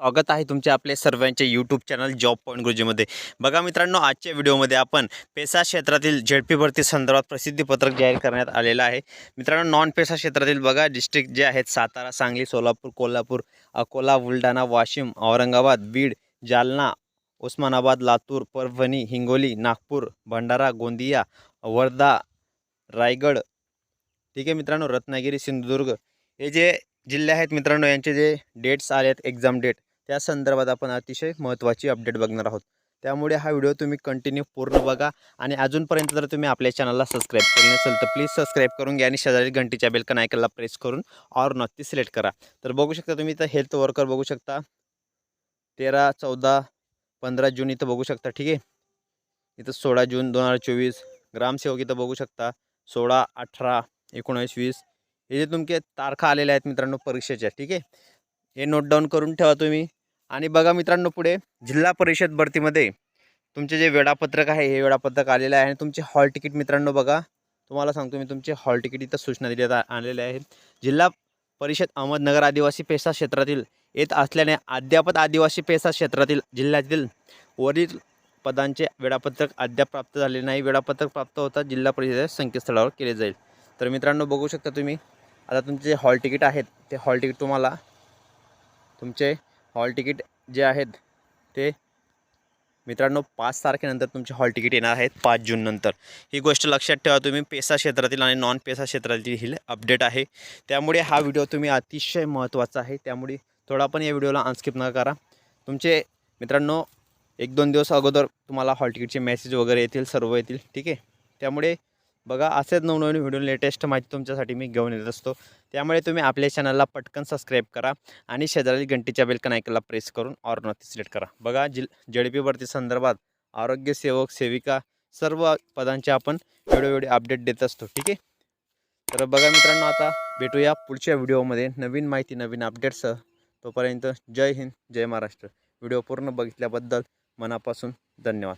स्वागत आहे तुमचे आपले सर्वांचे यूट्यूब चॅनल जॉब पॉईंट गुरुजीमध्ये बघा मित्रांनो आजच्या व्हिडिओमध्ये आपण पेसा क्षेत्रातील झेडपी भरती संदर्भात प्रसिद्धीपत्रक जाहीर करण्यात आलेलं आहे. मित्रांनो नॉन पेसा क्षेत्रातील बघा डिस्ट्रिक्ट जे आहेत सातारा सांगली सोलापूर कोल्हापूर अकोला बुलढाणा वाशिम औरंगाबाद बीड जालना उस्मानाबाद लातूर परभणी हिंगोली नागपूर भंडारा गोंदिया वर्धा रायगड ठीक आहे मित्रांनो रत्नागिरी सिंधुदुर्ग. हे जे जिल्हे आहेत मित्रांनो यांचे जे डेट्स आले आहेत एक्झाम डेट त्या संदर्भात आपण अतिशय महत्त्वाची अपडेट बघणार आहोत. त्यामुळे हा व्हिडिओ तुम्ही कंटिन्यू पूर्ण बघा आणि अजूनपर्यंत जर तुम्ही आपल्या चॅनलला सबस्क्राईब केलं नसेल तर प्लीज सबस्क्राईब करून घ्या आणि शेजारी घंटीच्या बेलकन आयकनला प्रेस करून ऑर नक्की सिलेक्ट करा. तर बघू शकता तुम्ही इथं हेल्थ वर्कर बघू शकता. तेरा चौदा पंधरा जून इथं बघू शकता ठीक आहे? इथं सोळा जून दोन हजार चोवीस ग्रामसेवक इथं बघू शकता. सोळा अठरा एकोणावीस वीस हे जे तुमचे तारखा आलेल्या आहेत मित्रांनो परीक्षेच्या ठीक आहे? हे नोट डाऊन करून ठेवा तुम्ही. आणि बघा मित्रांनो पुढे जिल्हा परिषद भरतीमध्ये तुमचे जे वेळापत्रक आहे हे वेळापत्रक आलेलं आहे आणि तुमचे हॉल तिकीट मित्रांनो बघा तुम्हाला सांगतो मी तुमचे हॉल तिकीट इथं सूचना दिली आ- आलेल्या आहेत. जिल्हा परिषद अहमदनगर आदिवासी पेसा क्षेत्रातील येत असल्याने अद्यापत आदिवासी पेसा क्षेत्रातील जिल्ह्यातील वरील पदांचे वेळापत्रक अद्याप प्राप्त झाले नाही. वेळापत्रक प्राप्त होता जिल्हा परिषदेच्या संकेतस्थळावर केले जाईल. तर मित्रांनो बघू शकता तुम्ही आता तुमचे जे हॉल तिकीट आहेत ते हॉल तिकीट तुम्हाला तुमचे हॉल तिकीट जे आहेत ते मित्रांनो पाच तारखेनंतर तुमचे हॉल तिकीट येणार आहेत पाच जूननंतर ही गोष्ट लक्षात ठेवा तुम्ही पेसा क्षेत्रातील आणि नॉन पेसा क्षेत्रातील ही अपडेट आहे. त्यामुळे हा व्हिडिओ तुम्ही अतिशय महत्त्वाचा आहे. त्यामुळे थोडा पण या व्हिडिओला अनस्किप न करा. तुमचे मित्रांनो एक दोन दिवस अगोदर तुम्हाला हॉल तिकीटचे मेसेज वगैरे येतील सर्व येतील ठीक आहे? त्यामुळे बघा असेच नवनवीन व्हिडिओ लेटेस्ट माहिती तुमच्यासाठी मी घेऊन येत असतो. त्यामुळे तुम्ही आपल्या चॅनलला पटकन सबस्क्राईब करा आणि शेजारील घंटीच्या बेलकन ऐकायला प्रेस करून ऑर नोटी सिलेक्ट करा. बघा जिल जेडपी भरती संदर्भात आरोग्य सेवक सेविका सर्व पदांचे आपण वेळोवेळी अपडेट देत असतो ठीक आहे? तर बघा मित्रांनो आता भेटूया पुढच्या व्हिडिओमध्ये नवीन माहिती नवीन अपडेट्सह तोपर्यंत जय हिंद जय महाराष्ट्र. व्हिडिओ पूर्ण बघितल्याबद्दल मनापासून धन्यवाद.